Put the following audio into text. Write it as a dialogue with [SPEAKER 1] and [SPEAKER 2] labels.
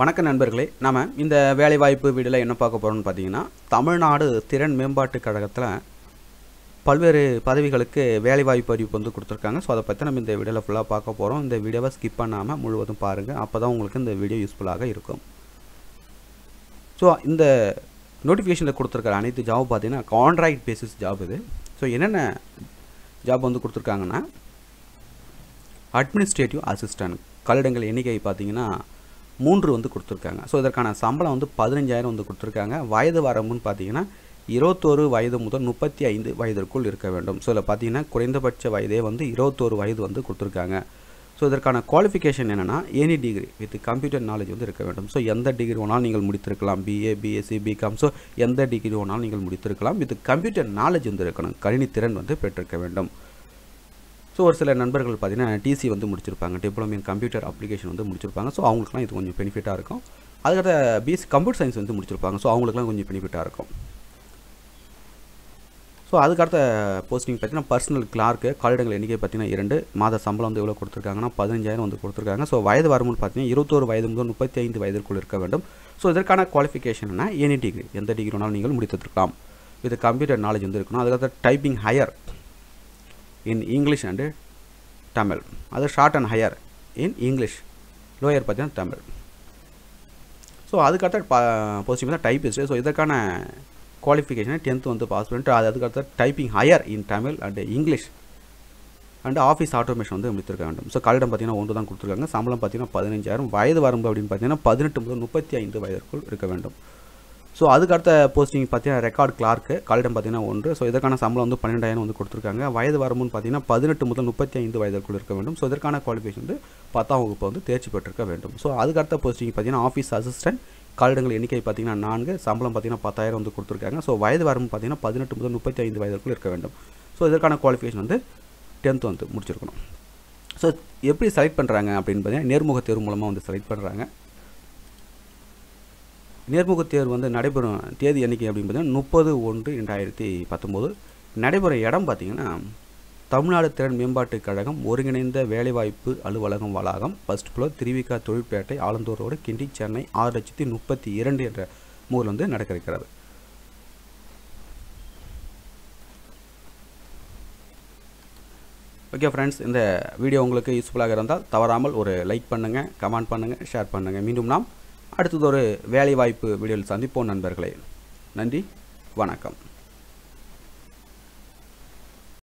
[SPEAKER 1] வணக்கம் நண்பர்களே. நாம் இந்த வேலைவாய்ப்பு வீடியோவில் என்ன பார்க்க போகிறோம்னு பார்த்தீங்கன்னா தமிழ்நாடு திறன் மேம்பாட்டு கழகத்தில் பல்வேறு பதவிகளுக்கு வேலைவாய்ப்பு அறிவிப்பு வந்து கொடுத்துருக்காங்க. ஸோ அதை பற்றி நம்ம இந்த வீடியோவில் ஃபுல்லாக பார்க்க போகிறோம் இந்த வீடியோவை ஸ்கிப் பண்ணாமல் முழுவதும் பாருங்கள் அப்போ தான் உங்களுக்கு இந்த வீடியோ யூஸ்ஃபுல்லாக இருக்கும். ஸோ இந்த நோட்டிஃபிகேஷனில் கொடுத்துருக்கிற அனைத்து ஜாப் பார்த்தீங்கன்னா கான்ட்ராக்ட் பேசிஸ் ஜாப் இது. ஸோ என்னென்ன ஜாப் வந்து கொடுத்துருக்காங்கன்னா அட்மினிஸ்ட்ரேட்டிவ் அசிஸ்டன்ட் கல்லிடங்கள் எண்ணிக்கை பார்த்தீங்கன்னா மூன்று வந்து கொடுத்துருக்காங்க. ஸோ இதற்கான சம்பளம் வந்து பதினஞ்சாயிரம் வந்து கொடுத்துருக்காங்க. வயது வரம்புன்னு பார்த்தீங்கன்னா இருபத்தோரு வயது முதல் முப்பத்தி ஐந்து வயதிற்குள் இருக்க வேண்டும். ஸோ இதில் பார்த்தீங்கன்னா குறைந்தபட்ச வயதே வந்து இருபத்தோரு வயது வந்து கொடுத்துருக்காங்க. ஸோ இதற்கான குவாலிஃபிகேஷன் என்னென்னா any degree with computer knowledge வந்து இருக்க வேண்டும். ஸோ எந்த டிகிரி வேணாலும் நீங்கள் முடித்திருக்கலாம். பிஏ பிஎஸ்சி பிகாம் ஸோ எந்த டிகிரி வேணாலும் நீங்கள் முடித்திருக்கலாம். வித் கம்ப்யூட்டர் நாலேஜ் வந்து இருக்கணும். கணினி திறன் வந்து பெற்றிருக்க வேண்டும். ஸோ ஒரு சில நண்பர்கள் பார்த்தீங்கன்னா டிசி வந்து முடிச்சிருப்பாங்க. டிப்ளமோ இன் கம்ப்யூட்டர் அப்ளிகேஷன் வந்து முடிச்சிருப்பாங்க. ஸோ அவங்களுக்குலாம் இது கொஞ்சம் பெனிஃபிட்டாக இருக்கும். அதுக்கடுத்த பிஎஸ்சி கம்ப்யூட்டர் சயின்ஸ் வந்து முடிச்சிருப்பாங்க. ஸோ அவங்களுக்குலாம் கொஞ்சம் பெனிஃபிட்டாக இருக்கும். ஸோ அதுக்கடுத்த போஸ்டிங் பார்த்தீங்கன்னா பர்சனல் கிளார்க்கு காலிடங்கள் எண்ணிக்கை பார்த்தீங்கன்னா இரண்டு. மாத சம்பளம் வந்து எவ்வளோ கொடுத்துருக்காங்கன்னா பதினஞ்சாயிரம் வந்து கொடுத்துருக்காங்க. ஸோ வயது வரம்புன்னு பார்த்தீங்கன்னா இருபத்தோரு வயது முதல் முப்பத்தி ஐந்து வயதிற்குள் இருக்க வேண்டும். ஸோ இதற்கான குவாலிஃபிகேஷன்னா எனி டிகிரி எந்த டிகிரி வேணாலும் நீங்கள் முடித்திருக்கலாம். இது கம்ப்யூட்டர் நாலேஜ் வந்து இருக்கணும். அதுக்கடுத்த typing higher in English and Tamil அது shorthand higher in English lower பார்த்தீங்கன்னா தமிழ். ஸோ அதுக்கடுத்த ப போஸ்டிங் தான் டைப்பிஸ்ட்டு ஸோ இதற்கான குவாலிஃபிகேஷனை டென்த்து வந்து பாஸ் பண்ணிட்டு அது அதுக்கடுத்த typing higher in Tamil and English and office automation வந்து முடித்திருக்க வேண்டும். ஸோ கல்லிடம் பார்த்தீங்கன்னா ஒன்று தான் கொடுத்துருக்காங்க. சம்பளம் பார்த்தீங்கன்னா பதினஞ்சாயிரம். வயது வரம்பு அப்படின்னு பார்த்தீங்கன்னா பதினெட்டு முதல் முப்பத்தி ஐந்து வயதிற்குள் இருக்க வேண்டும். ஸோ அதுக்கு அடுத்த போஸ்டிங் பார்த்தீங்கன்னா ரெக்கார்ட் கிளார்க்கு காலிடம் பார்த்தீங்கன்னா ஒன்று. ஸோ இதற்கான சம்பளம் வந்து பன்னெண்டாயிரம் வந்து கொடுத்துருக்காங்க. வயது வரம்புன்னு பார்த்தீங்கன்னா பதினெட்டு முதல் முப்பத்தி ஐந்து வயதுக்குள் இருக்க வேண்டும். ஸோ இதற்கான குவாலிஃபிகேஷன் வந்து பத்தாம் வகுப்பு வந்து தேர்ச்சி பெற்றிருக்க வேண்டும். ஸோ அதுக்கடுத்த போஸ்டிங் பார்த்தீங்கன்னா ஆஃபீஸ் அசிஸ்டன்ட் காலிடங்கள் எண்ணிக்கை பார்த்தீங்கன்னா நான்கு. சம்பளம் பார்த்தீங்கன்னா பத்தாயிரம் வந்து கொடுத்துருக்காங்க. ஸோ வயது வரம்பு பார்த்தீங்கன்னா பதினெட்டு முதல் முப்பத்தி ஐந்து வயதுக்குள் இருக்க வேண்டும். ஸோ இதற்கான குவாலிஃபிகேஷன் வந்து டென்த்து வந்து முடிச்சிருக்கணும். ஸோ எப்படி செலக்ட் பண்ணுறாங்க அப்படின்னு பார்த்தீங்கன்னா நேர்முக தேர்வு மூலமாக வந்து செலக்ட் பண்ணுறாங்க நேர்முக தேர்வு வந்து நடைபெறும் தேதி எண்ணிக்கை அப்படின்னு பார்த்தீங்கன்னா முப்பது ஒன்று ரெண்டாயிரத்தி பத்தொம்போது. நடைபெற இடம் பார்த்தீங்கன்னா தமிழ்நாடு திறன் மேம்பாட்டுக் கழகம் ஒருங்கிணைந்த வேலைவாய்ப்பு அலுவலகம் வளாகம் ஃபர்ஸ்ட் ஃப்ளோர் திருவிக்கா தொழிற்பேட்டை ஆலந்தூர் ரோடு கிண்டி சென்னை ஆறு லட்சத்தி முப்பத்தி இரண்டு என்ற மூரில் வந்து நடக்க இருக்கிறது. ஓகே ஃப்ரெண்ட்ஸ் இந்த வீடியோ உங்களுக்கு யூஸ்ஃபுல்லாக இருந்தால் தவறாமல் ஒரு லைக் பண்ணுங்கள் கமெண்ட் பண்ணுங்கள் ஷேர் பண்ணுங்கள் மீண்டும் நாம் அடுத்தது ஒரு வேலைவாய்ப்பு வீடியோவில் சந்திப்போம் நண்பர்களே. நன்றி. வணக்கம்.